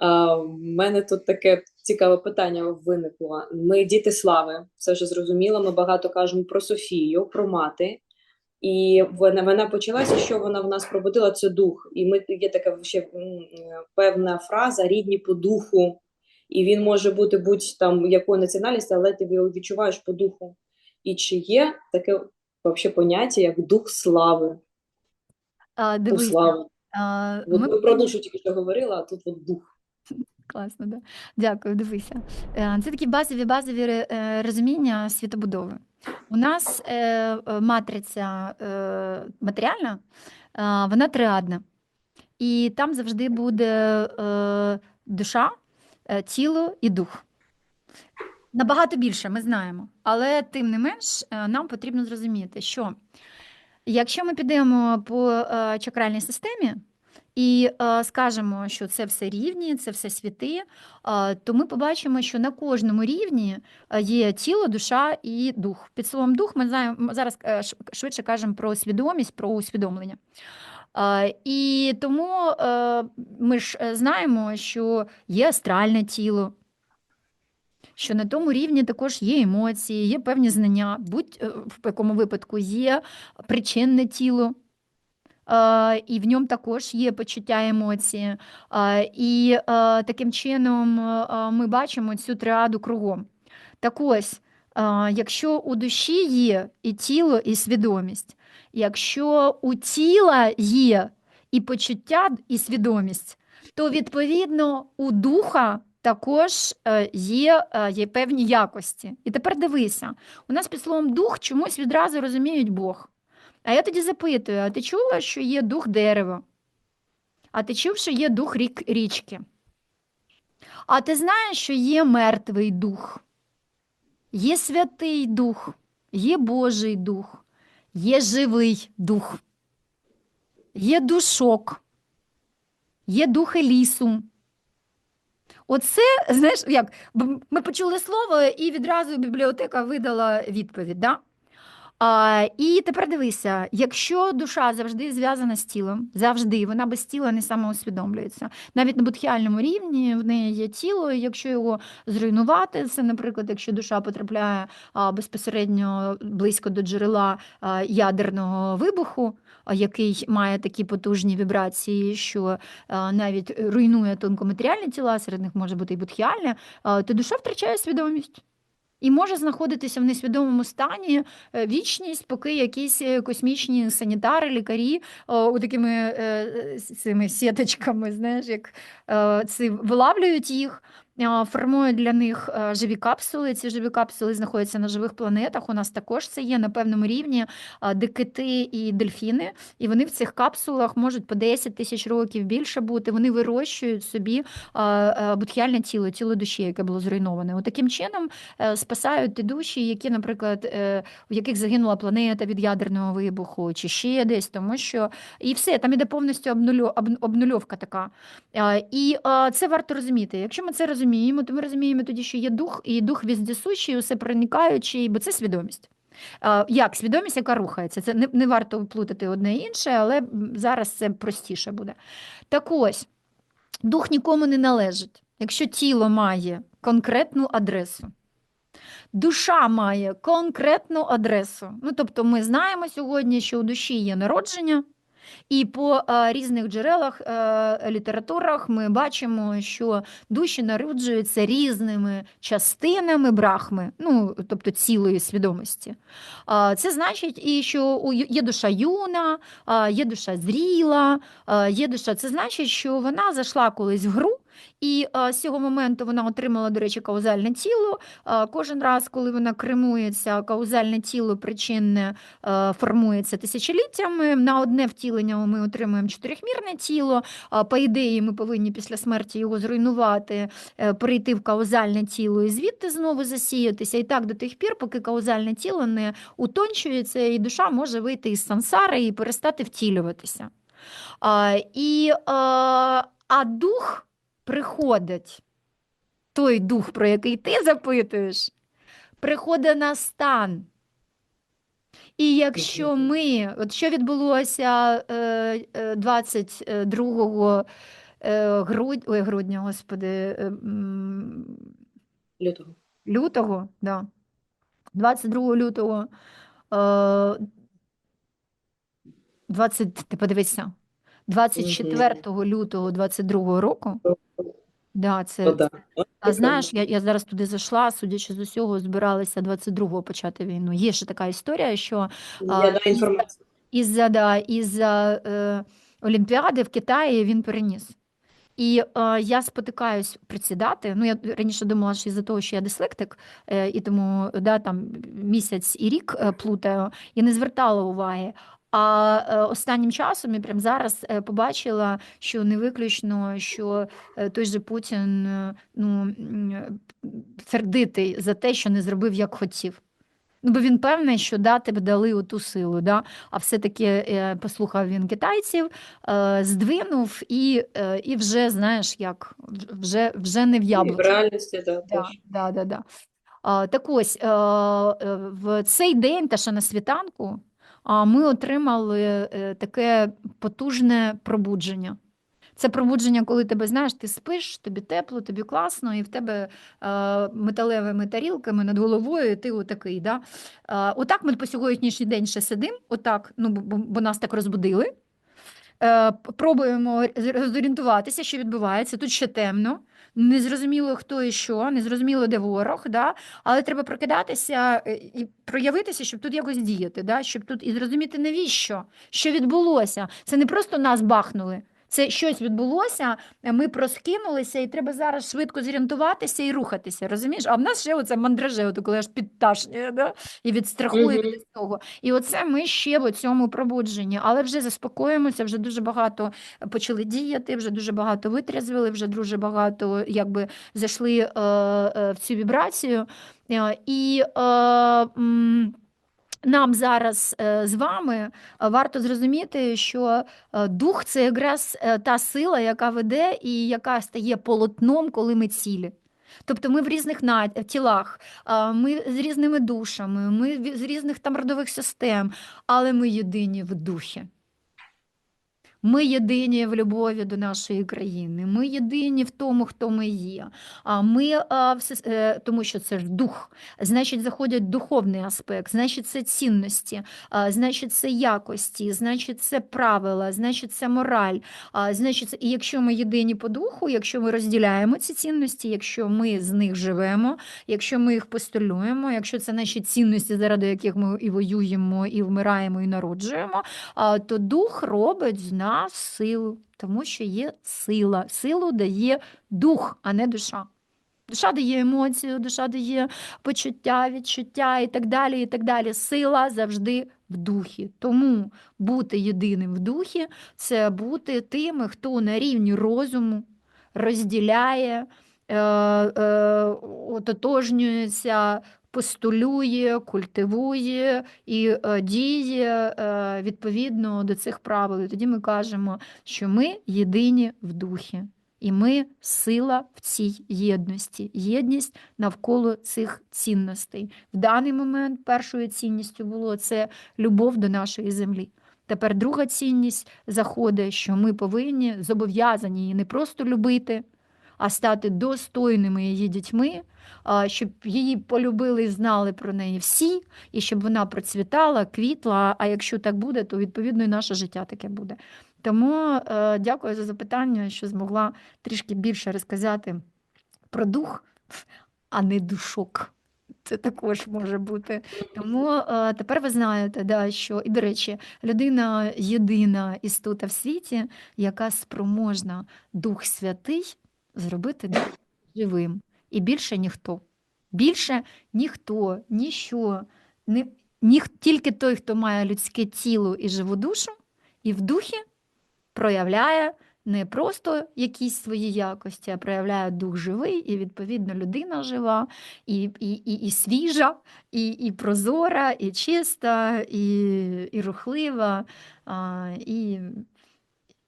В мене тут таке цікаве питання виникло. Ми діти слави, це вже зрозуміло. Ми багато кажемо про Софію, про мати. І вона вона почалася, що вона в нас пробудила це дух. І ми є така ще певна фраза рідні по духу, і він може бути будь-там якої національності, але ти його відчуваєш по духу. І чи є таке вообще поняття, як дух слави? А, дивися, слави. а, ми ми про душу тільки що говорили, а тут от дух. Класно, да. Дякую, дивися. Е, Це такі базові базові е, розуміння світобудови. У нас е, матриця матеріальна, вона триадна. І там завжди буде душа, тіло і дух. Набагато більше, ми знаємо. Але тим не менш, нам потрібно зрозуміти, що якщо ми підемо по чакральній системі, і е, скажемо, що це все рівні, це все світи, е, то ми побачимо, що на кожному рівні е, є тіло, душа і дух. Під словом дух ми знаємо зараз швидше кажемо про свідомість, про усвідомлення. І тому ми ж знаємо, що є астральне тіло, що на тому рівні також є емоції, є певні знання, будь в якому випадку є причинне тіло. Е, І в ньому також є почуття емоції. Е, І е, таким чином ми бачимо цю триаду кругом. Так ось, якщо у душі є і тіло, і свідомість, якщо у тіла є і почуття, і свідомість, то відповідно у духа також є, є певні якості. І тепер дивися, у нас під словом дух чомусь відразу розуміють Бог. А я тоді запитую: а ти чула, що є дух дерева? А ти чув, що є дух рік, річки? А ти знаєш, що є мертвий дух, є святий дух, є Божий дух, є живий дух, є душок, є духи лісу. Оце, знаєш, як ми почули слово, і відразу бібліотека видала відповідь. Да? А, і тепер дивися, якщо душа завжди зв'язана з тілом, завжди вона без тіла не самоусвідомлюється. Навіть на будхіальному рівні в неї є тіло, і якщо його зруйнувати, це, наприклад, якщо душа потрапляє а, безпосередньо близько до джерела а, ядерного вибуху, а, який має такі потужні вібрації, що а, навіть руйнує тонкоматеріальні тіла, серед них може бути і будхіальне, то душа втрачає свідомість. І може знаходитися в несвідомому стані е, вічність, поки якісь е, космічні санітари, лікарі у такими е, цими сіточками, знаєш, як це вилавлюють їх, формують для них е, живі капсули. Ці живі капсули знаходяться на живих планетах. У нас також це є на певному рівні е, де кити і дельфіни, і вони в цих капсулах можуть по 10 тисяч років більше бути. Вони вирощують собі е, будхіальне тіло, тіло душі, яке було зруйноване. От таким чином е, спасають ті душі, які, наприклад, в яких загинула планета від ядерного вибуху, чи ще десь, тому що і все, там іде повністю обнульовка така. І це варто розуміти. Якщо ми це розуміємо, то ми розуміємо тоді, що є дух, і дух віздесущий, усе проникаючий, бо це свідомість. Як свідомість, яка рухається. Це не, не варто плутати одне і інше, але зараз це простіше буде. Так ось, дух нікому не належить, якщо тіло має конкретну адресу. Душа має конкретну адресу. Ну, тобто ми знаємо сьогодні, що у душі є народження, і по е, різних джерелах, е, літературах ми бачимо, що душі народжуються різними частинами брахми, ну, тобто цілої свідомості. Це значить, і що є душа юна, є душа зріла, є душа. Це значить, що вона зайшла колись в гру. І а, з цього моменту вона отримала, до речі, каузальне тіло. А, Кожен раз, коли вона кремується, каузальне тіло причинне е, формується тисячоліттями. На одне втілення ми отримуємо чотирьохмірне тіло. А, По ідеї, ми повинні після смерті його зруйнувати, е, перейти в каузальне тіло і звідти знову засіятися. І так до тих пір, поки каузальне тіло не утончується, і душа може вийти із сансари і перестати втілюватися. А, і, а, а дух приходить, той дух, про який ти запитуєш, приходить на стан. І якщо ми, от що відбулося е, е, 22 е, ой, грудня, господи, е, Лютого. лютого, да, 22 лютого, е, 20, ти подивися, 24 лютого 22 року, да, це, То да. а знаєш, я, я зараз туди зайшла, судячи з усього, збиралися 22-го почати війну. Є ще така історія, що Я а, даю інформацію. із-за да, із-за е, Олімпіади в Китаї він переніс. І е, я спотикаюсь присідати. Ну, я раніше думала, що із-за того, що я дислектик, е, і тому да, там місяць і рік е, плутаю, і не звертала уваги. А е, останнім часом я прямо зараз е, побачила, що не виключно, що е, той же Путін ну, сердитий за те, що не зробив, як хотів. Ну, бо він певний, що да, тебе дали оту силу, да? а все-таки послухав він китайців, здвинув і, і вже, знаєш, як, вже, вже не в І В яблуко. реальності, да, Да, да, да, да. Так ось, в цей день, та ще на світанку, ми отримали е, таке потужне пробудження. Це пробудження, коли тебе знаєш, ти спиш, тобі тепло, тобі класно, і в тебе е, металевими тарілками над головою, і ти отакий. Да? Е, отак ми по сьогоднішній день ще сидимо, отак, ну, бо, бо- бо нас так розбудили. Е, пробуємо зорієнтуватися, що відбувається. Тут ще темно, незрозуміло хто і що, незрозуміло, де ворог, да? але треба прокидатися е, і проявитися, щоб тут якось діяти, да? щоб тут і зрозуміти, навіщо, що відбулося. Це не просто нас бахнули. Це щось відбулося, е, ми проскинулися, і треба зараз швидко зорієнтуватися і рухатися. Розумієш? А в нас ще оце мандраже, от коли аж підташнює, да? і від страху, і від цього. І оце ми ще в цьому пробудженні, але вже заспокоїмося, вже дуже багато почали діяти, вже дуже багато витрязвили, вже дуже багато якби зайшли е, е, в цю вібрацію. Е, і е, м, нам зараз е, з вами е, варто зрозуміти, що е, дух це якраз та сила, яка веде і яка стає полотном, коли ми цілі. Тобто ми в різних тілах, ми з різними душами, ми з різних там родових систем, але ми єдині в духі. Ми єдині в любові до нашої країни. Ми єдині в тому, хто ми є. А ми все, е, тому, що це ж дух, значить, заходять духовний аспект, значить, це цінності, значить, це якості, значить, це правила, значить, це мораль. А, значить, і якщо ми єдині по духу, якщо ми розділяємо ці цінності, якщо ми з них живемо, якщо ми їх постулюємо, якщо це наші цінності, заради яких ми і воюємо, і вмираємо, і народжуємо, а, то дух робить з нас силу, тому що є сила. Силу дає дух, а не душа. Душа дає емоцію, душа дає почуття, відчуття і так далі. і так далі. Сила завжди в духі. Тому бути єдиним в духі це бути тими, хто на рівні розуму розділяє, е, е, ототожнюється, постулює, культивує і е, діє е, відповідно до цих правил. І тоді ми кажемо, що ми єдині в духі. І ми сила в цій єдності, єдність навколо цих цінностей. В даний момент першою цінністю було це любов до нашої землі. Тепер друга цінність заходить, що ми повинні зобов'язані її не просто любити, а стати достойними її дітьми, щоб її полюбили і знали про неї всі, і щоб вона процвітала, квітла. А якщо так буде, то відповідно і наше життя таке буде. Тому е, дякую за запитання, що змогла трішки більше розказати про дух, а не душок. Це також може бути. Тому е, тепер ви знаєте, да, що і до речі, людина єдина істота в світі, яка спроможна Дух Святий зробити живим. І більше ніхто. Більше ніхто, ніщо, не, ніх, тільки той, хто має людське тіло і живу душу, і в духі проявляє не просто якісь свої якості, а проявляє дух живий, і відповідно людина жива, і, і, і, і свіжа, і, і прозора, і чиста, і, і рухлива, і,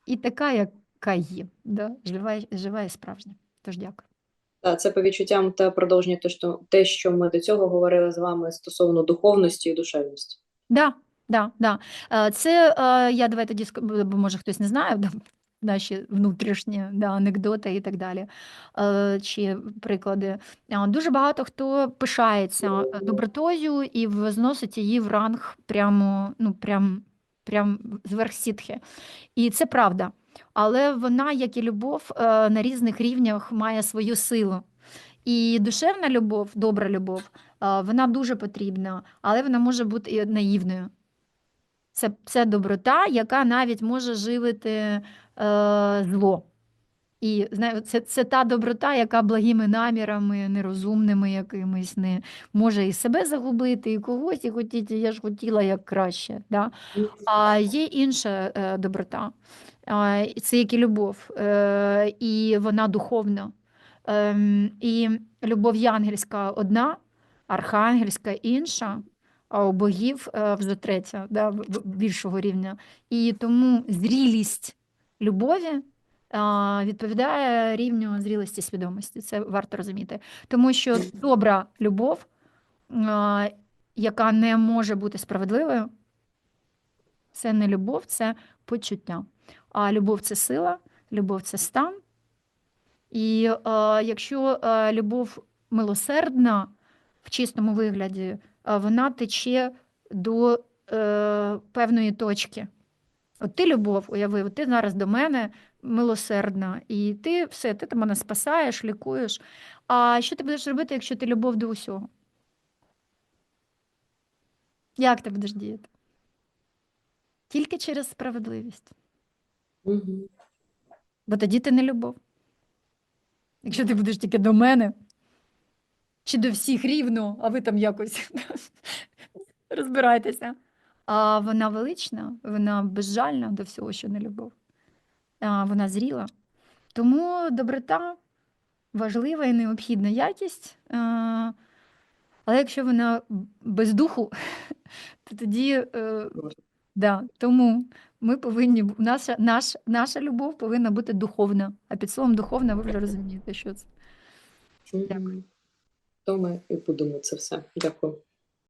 і така, яка є. Да? Жива, жива і справжня. Тож дякую. Це по відчуттям та продовження те, що, те, що ми до цього говорили з вами стосовно духовності і душевності. Да, да, да. Е, Це е, я давай тоді бо може хтось не знає, наші внутрішні да, анекдоти і так далі, е, чи приклади. Дуже багато хто пишається добротою і возносить її в ранг прямо, ну, прям, прям зверх сітхи. І це правда. Але вона, як і любов, е, на різних рівнях має свою силу. І душевна любов, добра любов, е, вона дуже потрібна, але вона може бути і наївною. Це, це доброта, яка навіть може живити е, зло. І знаю, це, це та доброта, яка благими намірами, нерозумними якимись не може і себе загубити, і когось, і хотіти, я ж хотіла як краще. Да? А є інша е, доброта, це як і любов, е, і вона духовна. Ем, і любов янгельська одна, архангельська інша, а у богів е, вже третя, да, більшого рівня. І тому зрілість любові відповідає рівню зрілості свідомості. Це варто розуміти. Тому що добра любов, яка не може бути справедливою, це не любов, це почуття. А любов це сила, любов це стан. І е, якщо е, любов милосердна в чистому вигляді, е, вона тече до е, певної точки. От ти любов, уявив, ти зараз до мене милосердна, і ти все, ти мене спасаєш, лікуєш. А що ти будеш робити, якщо ти любов до усього? Як ти будеш діяти? Тільки через справедливість. Мгм. Бо тоді ти не любов. Якщо ти будеш тільки до мене, чи до всіх рівно, а ви там якось розбирайтеся. А вона велична, вона безжальна до всього, що не любов. А вона зріла. Тому доброта важлива і необхідна якість. А, Але якщо вона без духу, то тоді е, Да, тому ми повинні наша, наш, наша любов повинна бути духовна. А під словом духовна ви вже розумієте, що це. Дякую. То ми і будемо це все. Дякую.